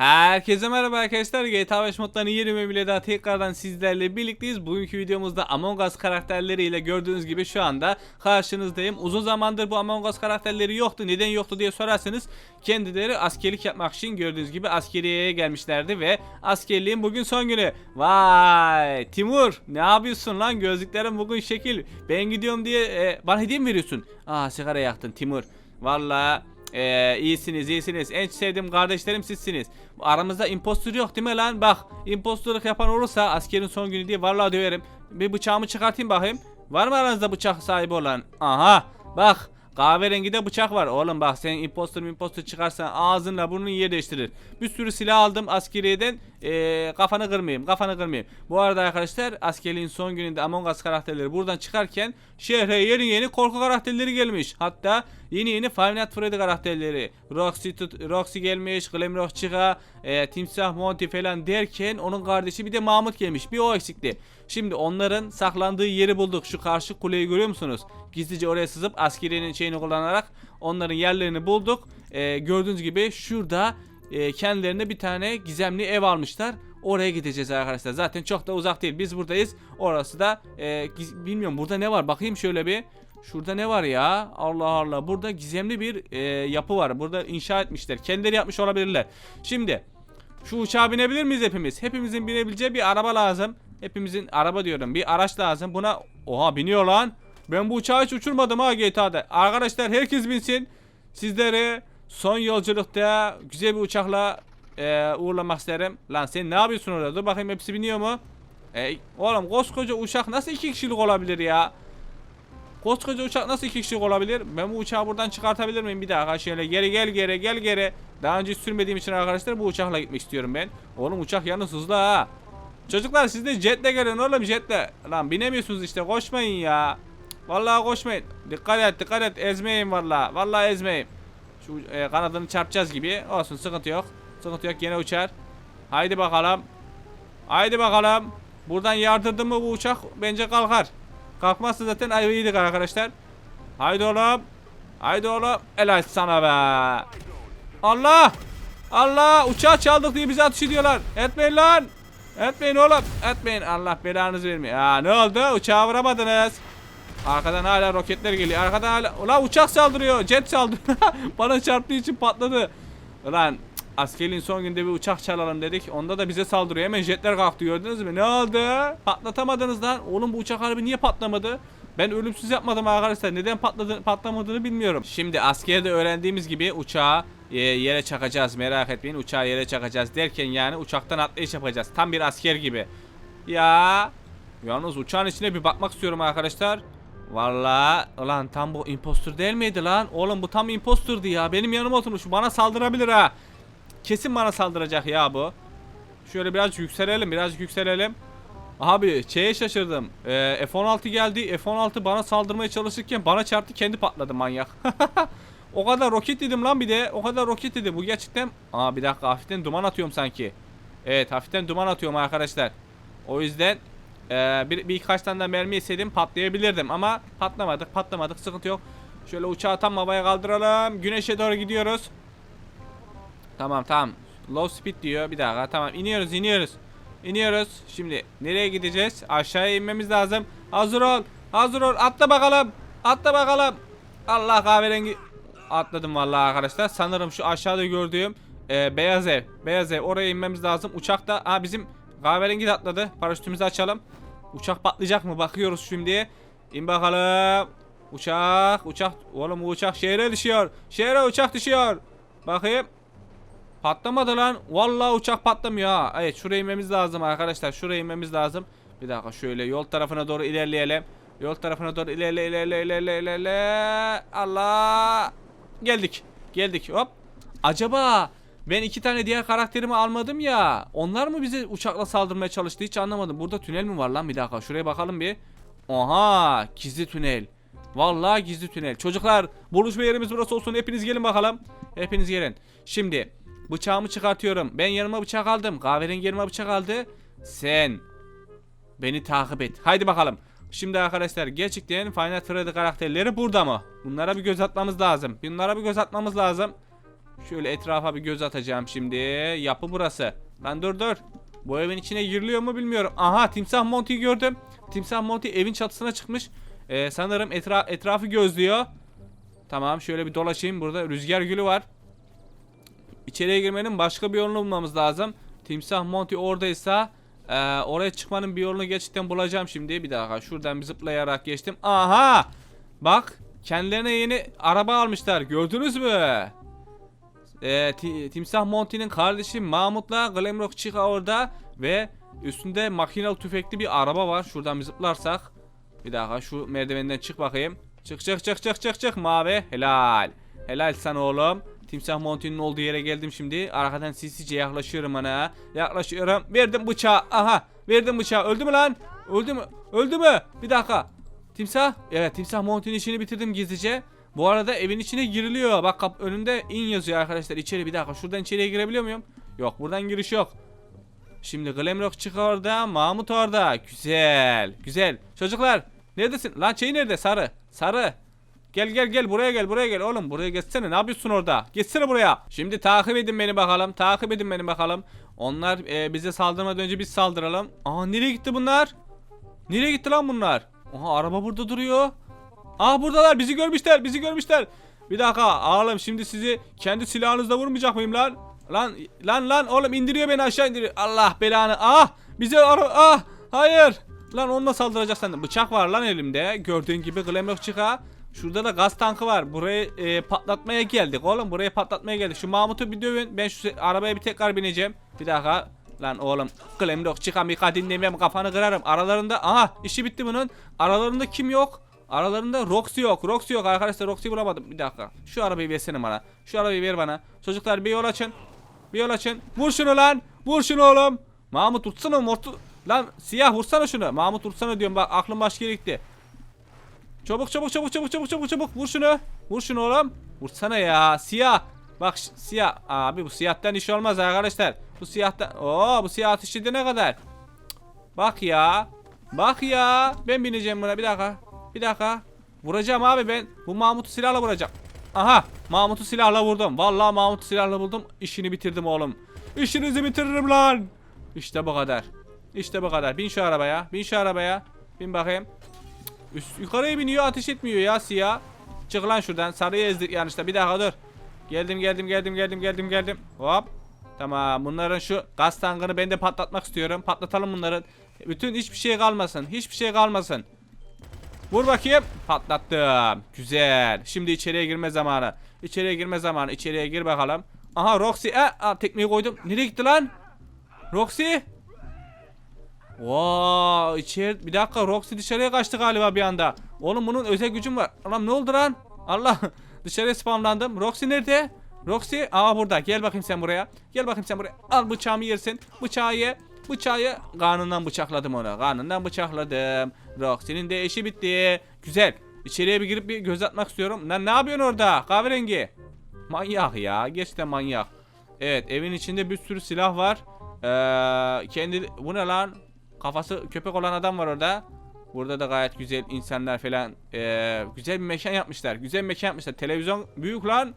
Herkese merhaba arkadaşlar. GTA 5 modlarının yeni bölümüyle daha tekrardan sizlerle birlikteyiz. Bugünkü videomuzda Among Us karakterleriyle gördüğünüz gibi şu anda karşınızdayım. Uzun zamandır bu Among Us karakterleri yoktu. Neden yoktu diye sorarsanız kendileri askerlik yapmak için gördüğünüz gibi askeriyeye gelmişlerdi ve askerliğin bugün son günü. Vay Timur ne yapıyorsun lan gözlüklerim bugün şekil. Ben gidiyorum diye e, bana hediye mi veriyorsun? Aa sigara yaktın Timur. Vallahi ee, iyisiniz iyisiniz. En sevdiğim kardeşlerim sizsiniz. Aramızda impostor yok değil mi lan? Bak impostorluk yapan olursa askerin son günü diye vallahi döverim. Bir bıçağımı çıkartayım bakayım. Var mı aranızda bıçak sahibi olan? Aha bak kahverengide bıçak var. Oğlum bak sen impostor impostor çıkarsan ağzınla burnunu yer değiştirir. Bir sürü silah aldım askeriyeden. Ee, kafanı kırmayayım kafanı kırmayayım. Bu arada arkadaşlar askerliğin son gününde Among Us karakterleri buradan çıkarken şehre yeni yeni korku karakterleri gelmiş. Hatta yeni yeni Five Nights Freddy karakterleri. Roxy, Roxy gelmiş, Glamrock Chica, e, Timsah Monty falan derken onun kardeşi bir de Mahmut gelmiş. Bir o eksikti. Şimdi onların saklandığı yeri bulduk. Şu karşı kuleyi görüyor musunuz? Gizlice oraya sızıp askeriyenin şeyini kullanarak onların yerlerini bulduk. E, gördüğünüz gibi şurada e, kendilerine bir tane gizemli ev almışlar. Oraya gideceğiz arkadaşlar. Zaten çok da uzak değil. Biz buradayız. Orası da e, bilmiyorum burada ne var. Bakayım şöyle bir. Şurada ne var ya? Allah Allah. Burada gizemli bir e, yapı var. Burada inşa etmişler. Kendileri yapmış olabilirler. Şimdi şu uçağa binebilir miyiz hepimiz? Hepimizin binebileceği bir araba lazım. Hepimizin araba diyorum. Bir araç lazım. Buna oha biniyor lan. Ben bu uçağı hiç uçurmadım ha GTA'da. Arkadaşlar herkes binsin. Sizleri son yolculukta güzel bir uçakla e, uğurlamak isterim. Lan sen ne yapıyorsun orada? Dur bakayım hepsi biniyor mu? E, oğlum koskoca uçak nasıl iki kişilik olabilir ya? Koskoca uçak nasıl iki kişilik olabilir? Ben bu uçağı buradan çıkartabilir miyim? Bir dakika şöyle geri gel geri gel geri. Daha önce sürmediğim için arkadaşlar bu uçakla gitmek istiyorum ben. Oğlum uçak yalnız hızlı ha. Çocuklar siz de jetle gelin oğlum jetle. Lan binemiyorsunuz işte koşmayın ya. Vallahi koşmayın. Dikkat et dikkat et ezmeyin vallahi. Vallahi ezmeyin. Şu e, kanadını çarpacağız gibi. Olsun sıkıntı yok. Sıkıntı yok gene uçar. Haydi bakalım. Haydi bakalım. Buradan yardırdı mı bu uçak bence kalkar. Kalkmazsa zaten yedik arkadaşlar. Haydi oğlum. Haydi oğlum. Helal sana be. Allah. Allah uçağı çaldık diye bizi ateş ediyorlar. Etmeyin lan. Etmeyin oğlum. Etmeyin. Allah belanızı vermiyor. Ya ne oldu? Uçağı vuramadınız. Arkadan hala roketler geliyor. Arkadan hala... Ulan uçak saldırıyor. Jet saldırıyor. Bana çarptığı için patladı. Ulan cık, askerliğin son günde bir uçak çalalım dedik. Onda da bize saldırıyor. Hemen jetler kalktı gördünüz mü? Ne oldu? Patlatamadınız lan. Oğlum bu uçak harbi niye patlamadı? Ben ölümsüz yapmadım arkadaşlar. Neden patladı, patlamadığını bilmiyorum. Şimdi askerde öğrendiğimiz gibi uçağı e, yere çakacağız. Merak etmeyin. Uçağı yere çakacağız derken yani uçaktan atlayış yapacağız. Tam bir asker gibi. Ya Yalnız uçağın içine bir bakmak istiyorum arkadaşlar. Vallahi ulan tam bu impostor değil miydi lan? Oğlum bu tam impostordu ya. Benim yanıma oturmuş. Bana saldırabilir ha. Kesin bana saldıracak ya bu. Şöyle biraz yükselelim, biraz yükselelim. Abi şeye şaşırdım. Ee, F-16 geldi. F-16 bana saldırmaya çalışırken bana çarptı kendi patladı manyak. o kadar roket dedim lan bir de. O kadar roket dedim. Bu gerçekten... Aa bir dakika hafiften duman atıyorum sanki. Evet hafiften duman atıyorum arkadaşlar. O yüzden ee, bir, birkaç tane de mermi yeseydim patlayabilirdim ama patlamadık patlamadık sıkıntı yok. Şöyle uçağı tam havaya kaldıralım. Güneşe doğru gidiyoruz. Tamam tamam. Low speed diyor. Bir dakika tamam iniyoruz iniyoruz. İniyoruz. Şimdi nereye gideceğiz? Aşağıya inmemiz lazım. Hazır ol. Hazır ol. Atla bakalım. Atla bakalım. Allah kahverengi. Atladım vallahi arkadaşlar. Sanırım şu aşağıda gördüğüm e, beyaz ev. Beyaz ev. Oraya inmemiz lazım. Uçakta. Ha bizim kahverengi de atladı. Paraşütümüzü açalım. Uçak patlayacak mı? Bakıyoruz şimdi. İn bakalım. Uçak. Uçak. Oğlum uçak şehre düşüyor. Şehre uçak düşüyor. Bakayım. Patlamadı lan. Vallahi uçak patlamıyor ha. Evet şuraya inmemiz lazım arkadaşlar. Şuraya inmemiz lazım. Bir dakika şöyle yol tarafına doğru ilerleyelim. Yol tarafına doğru ilerle ilerle ilerle ilerle. Allah. Geldik. Geldik. Hop. Acaba ben iki tane diğer karakterimi almadım ya. Onlar mı bize uçakla saldırmaya çalıştı? Hiç anlamadım. Burada tünel mi var lan? Bir dakika. Şuraya bakalım bir. Oha. Gizli tünel. Vallahi gizli tünel. Çocuklar buluşma yerimiz burası olsun. Hepiniz gelin bakalım. Hepiniz gelin. Şimdi bıçağımı çıkartıyorum. Ben yanıma bıçak aldım. Kahverengi yanıma bıçak aldı. Sen beni takip et. Haydi bakalım. Şimdi arkadaşlar gerçekten Final Freddy karakterleri burada mı? Bunlara bir göz atmamız lazım. Bunlara bir göz atmamız lazım. Şöyle etrafa bir göz atacağım şimdi. Yapı burası. Lan dur dur. Bu evin içine giriliyor mu bilmiyorum. Aha timsah Monty'yi gördüm. Timsah Monty evin çatısına çıkmış. Ee, sanırım etra etrafı gözlüyor. Tamam şöyle bir dolaşayım. Burada rüzgar gülü var. İçeriye girmenin başka bir yolunu bulmamız lazım. Timsah Monty oradaysa e, oraya çıkmanın bir yolunu gerçekten bulacağım şimdi. Bir dakika şuradan bir zıplayarak geçtim. Aha! Bak kendilerine yeni araba almışlar. Gördünüz mü? E, Ti- Timsah Monty'nin kardeşi Mahmut'la Glamrock Chica orada ve üstünde makinalı tüfekli bir araba var. Şuradan bir zıplarsak. Bir dakika şu merdivenden çık bakayım. Çık çık çık çık çık çık mavi. Helal. Helal sana oğlum. Timsah Monty'nin olduğu yere geldim şimdi. Arkadan sinsice yaklaşıyorum ana. Yaklaşıyorum. Verdim bıçağı. Aha. Verdim bıçağı. Öldü mü lan? Öldü mü? Öldü mü? Bir dakika. Timsah. Evet Timsah Monty'nin işini bitirdim gizlice. Bu arada evin içine giriliyor. Bak kap önünde in yazıyor arkadaşlar. İçeri bir dakika. Şuradan içeriye girebiliyor muyum? Yok buradan giriş yok. Şimdi Glamrock çık orada. Mahmut orada. Güzel. Güzel. Çocuklar. Neredesin? Lan şey nerede? Sarı. Sarı. Gel gel gel buraya gel buraya gel oğlum buraya geçsene ne yapıyorsun orada geçsene buraya Şimdi takip edin beni bakalım takip edin beni bakalım Onlar e, bize saldırmadan önce biz saldıralım Aa nereye gitti bunlar Nereye gitti lan bunlar Aha araba burada duruyor Aa buradalar bizi görmüşler bizi görmüşler Bir dakika oğlum şimdi sizi kendi silahınızla vurmayacak mıyım lan Lan lan lan oğlum indiriyor beni aşağı indiriyor Allah belanı ah bize ah hayır Lan onunla saldıracak sandım. Bıçak var lan elimde. Gördüğün gibi Glamrock çıka. Şurada da gaz tankı var. Burayı e, patlatmaya geldik oğlum. Burayı patlatmaya geldik. Şu Mahmut'u bir dövün. Ben şu arabaya bir tekrar bineceğim. Bir dakika. Lan oğlum Glamrock çıkan bir dinlemem kafanı kırarım. Aralarında aha işi bitti bunun. Aralarında kim yok? Aralarında Roxy yok. Roxy yok arkadaşlar. Roxy bulamadım. Bir dakika. Şu arabayı versene bana. Şu arabayı ver bana. Çocuklar bir yol açın. Bir yol açın. Vur şunu lan. Vur şunu oğlum. Mahmut tutsana mortu. Lan siyah vursana şunu. Mahmut vursana diyorum bak aklım başka gitti. Çabuk çabuk çabuk çabuk çabuk çabuk çabuk vur şunu. Vur şunu oğlum. Vursana ya siyah. Bak siyah. Abi bu siyahtan iş olmaz arkadaşlar. Bu siyahtan. Oo bu siyah ateşi de ne kadar. Bak ya. Bak ya. Ben bineceğim buna bir dakika. Bir dakika. Vuracağım abi ben. Bu Mahmut'u silahla vuracağım. Aha. Mahmut'u silahla vurdum. Vallahi Mahmut'u silahla buldum. İşini bitirdim oğlum. İşinizi bitiririm lan. İşte bu kadar. İşte bu kadar. Bin şu arabaya. Bin şu arabaya. Bin bakayım. Üst, yukarıya biniyor ateş etmiyor ya siyah. Çık lan şuradan. Sarıyı ezdik yanlışta. Bir dakika dur. Geldim geldim geldim geldim geldim geldim. Hop. Tamam bunların şu gaz tankını ben de patlatmak istiyorum. Patlatalım bunların. Bütün hiçbir şey kalmasın. Hiçbir şey kalmasın. Vur bakayım. Patlattım. Güzel. Şimdi içeriye girme zamanı. İçeriye girme zamanı. İçeriye gir bakalım. Aha Roxy. E, aa, tekmeyi koydum. Nereye gitti lan? Roxy. Wow, içeri bir dakika Roxy dışarıya kaçtı galiba bir anda. Oğlum bunun özel gücüm var. Anam ne oldu lan? Allah dışarıya spamlandım. Roxy nerede? Roxy aa burada. Gel bakayım sen buraya. Gel bakayım sen buraya. Al bıçağımı yersin. Bıçağı ye. Bıçağı. Karnından bıçakladım onu. Karnından bıçakladım. Roxy'nin de işi bitti. Güzel. İçeriye bir girip bir göz atmak istiyorum. Lan ne yapıyorsun orada? Kahverengi. Manyak ya. Gerçekten manyak. Evet evin içinde bir sürü silah var. Ee, kendi bu ne lan? Kafası köpek olan adam var orada. Burada da gayet güzel insanlar falan. Ee, güzel bir mekan yapmışlar. Güzel bir mekan yapmışlar. Televizyon büyük lan.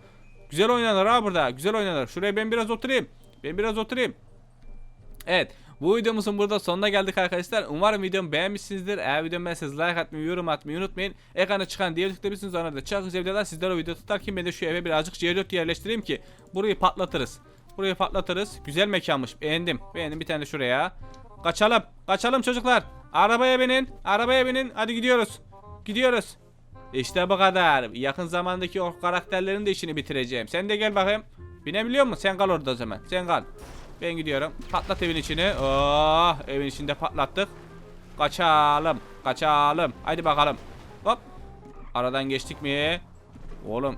Güzel oynanır ha burada. Güzel oynanır. Şuraya ben biraz oturayım. Ben biraz oturayım. Evet. Bu videomuzun burada sonuna geldik arkadaşlar. Umarım videomu beğenmişsinizdir. Eğer videomu beğendiyseniz like atmayı, yorum atmayı unutmayın. Ekrana çıkan diğer tıklayabilirsiniz. Onlarda da çok güzel videolar. Sizler o video tutarken ben de şu eve birazcık C4 yerleştireyim ki burayı patlatırız. Burayı patlatırız. Güzel mekanmış. Beğendim. Beğendim bir tane şuraya. Kaçalım. Kaçalım çocuklar. Arabaya binin. Arabaya binin. Hadi gidiyoruz. Gidiyoruz. İşte bu kadar. Yakın zamandaki o karakterlerin de işini bitireceğim. Sen de gel bakayım. Binebiliyor musun? Sen kal orada o zaman. Sen kal. Ben gidiyorum. Patlat evin içini. Oh, evin içinde patlattık. Kaçalım. Kaçalım. Haydi bakalım. Hop. Aradan geçtik mi? Oğlum.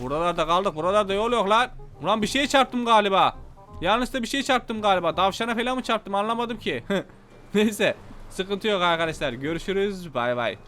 Buralarda kaldık. Buralarda yol yok lan. Ulan bir şey çarptım galiba. Yanlışlıkla bir şey çarptım galiba. Tavşana falan mı çarptım anlamadım ki. Neyse. Sıkıntı yok arkadaşlar. Görüşürüz. Bay bay.